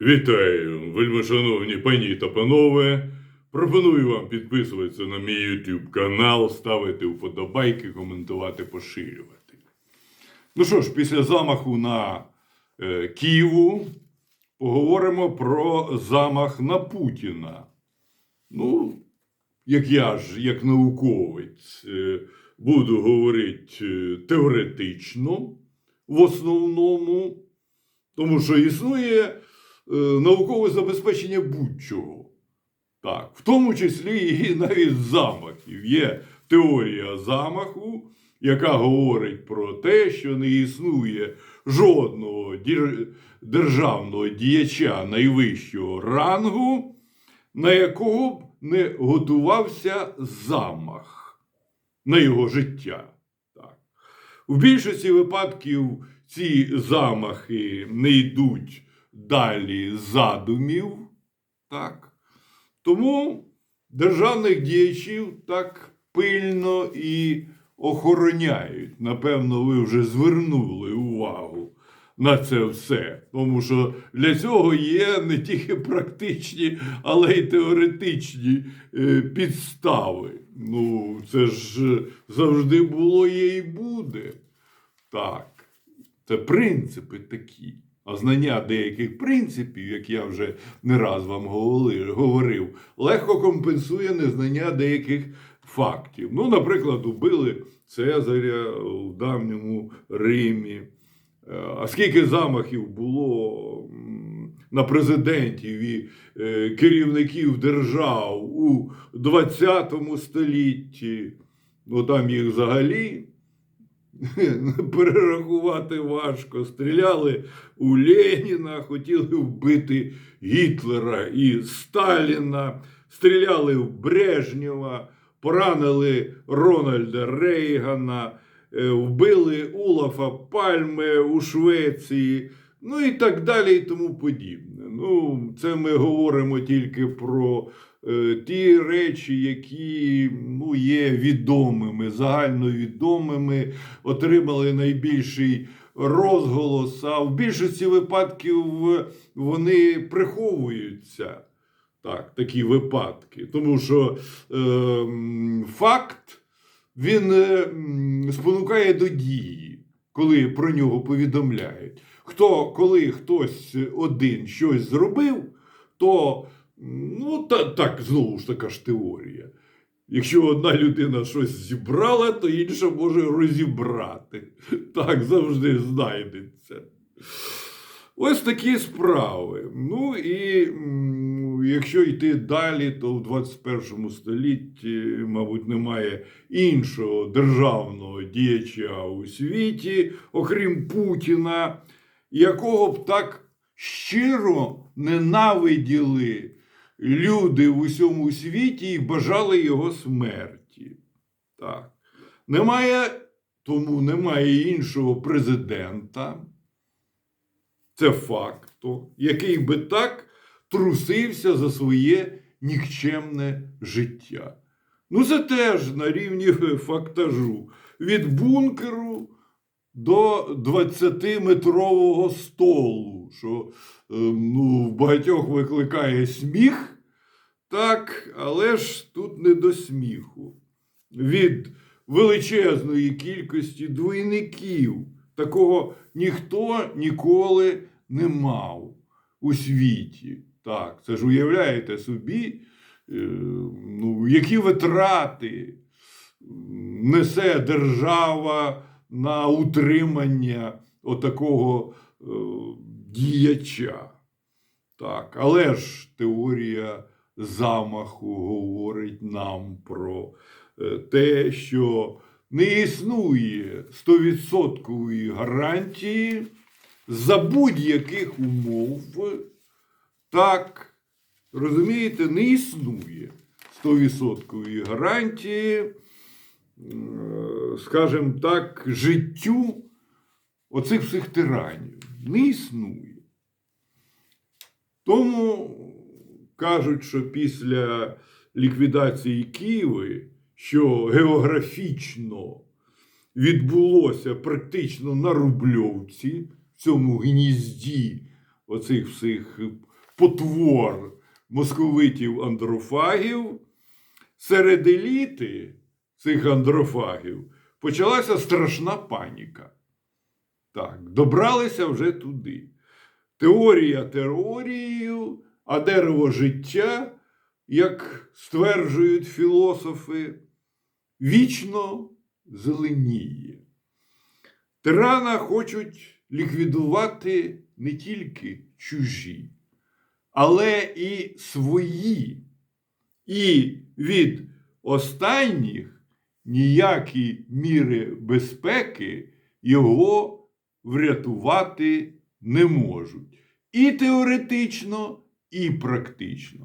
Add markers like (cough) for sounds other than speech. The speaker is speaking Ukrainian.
Вітаю, вельмишановні пані та панове. Пропоную вам підписуватися на мій YouTube канал, ставити вподобайки, коментувати, поширювати. Ну що ж, після замаху на е, Києву поговоримо про замах на Путіна. Ну, як я ж, як науковець, е, буду говорити е, теоретично в основному, тому що існує наукове забезпечення будь-чого. Так, в тому числі і навіть замахів. Є теорія замаху, яка говорить про те, що не існує жодного державного діяча найвищого рангу, на якого б не готувався замах на його життя. Так. В більшості випадків ці замахи не йдуть далі задумів. Так. Тому державних діячів так пильно і охороняють. Напевно, ви вже звернули увагу на це все. Тому що для цього є не тільки практичні, але й теоретичні е, підстави. Ну, це ж завжди було є і буде. Так. Це принципи такі. Знання деяких принципів, як я вже не раз вам говорив, легко компенсує незнання деяких фактів. Ну, наприклад, убили Цезаря у давньому Римі. Е, А скільки замахів було на президентів і е, керівників держав у 20 столітті, ну там їх взагалі (laughs) перерахувати важко. Стріляли у Леніна, хотіли вбити Гітлера і Сталіна, стріляли в Брежнєва, поранили Рональда Рейгана, е, вбили Улафа Пальме у Швеції. Ну і так далі, і тому подібне. Ну, це ми говоримо тільки про ті речі, які ну, є відомими, загальновідомими, отримали найбільший розголос, а в більшості випадків вони приховуються. Так, такі випадки. Тому що е, факт він е, спонукає до дії, коли про нього повідомляють. Хто, коли хтось один щось зробив, то ну, та, так, знову ж така ж теорія. Якщо одна людина щось зібрала, то інша може розібрати. Так завжди знайдеться. Ось такі справи. Ну і якщо йти далі, то в 21 столітті, мабуть, немає іншого державного діяча у світі, окрім Путіна, якого б так щиро ненавиділи люди в усьому світі і бажали його смерті. Так. Немає, тому немає іншого президента. Це факт, який би так трусився за своє нікчемне життя. Ну, це теж на рівні фактажу. Від бункеру до 20-метрового столу, що е, ну, в багатьох викликає сміх, так, але ж тут не до сміху. Від величезної кількості двойників такого ніхто ніколи не мав у світі. Так, це ж уявляєте собі, е, ну, які витрати несе держава на утримання отакого е, діяча. Так, але ж теорія замаху говорить нам про е, те, що не існує 100% гарантії за будь-яких умов. Так, розумієте, не існує 100% гарантії, скажімо так, життю оцих всіх тиранів. Не існує. Тому кажуть, що після ліквідації Києви, що географічно відбулося практично на Рубльовці, в цьому гнізді оцих всіх потвор московитів андрофагів, серед еліти цих андрофагів почалася страшна паніка. Так, добралися вже туди. Теорія теорією, а дерево життя, як стверджують філософи, вічно зеленіє. Тирана хочуть ліквідувати не тільки чужі, але і свої. І від останніх ніякі міри безпеки його врятувати не можуть. І теоретично, і практично.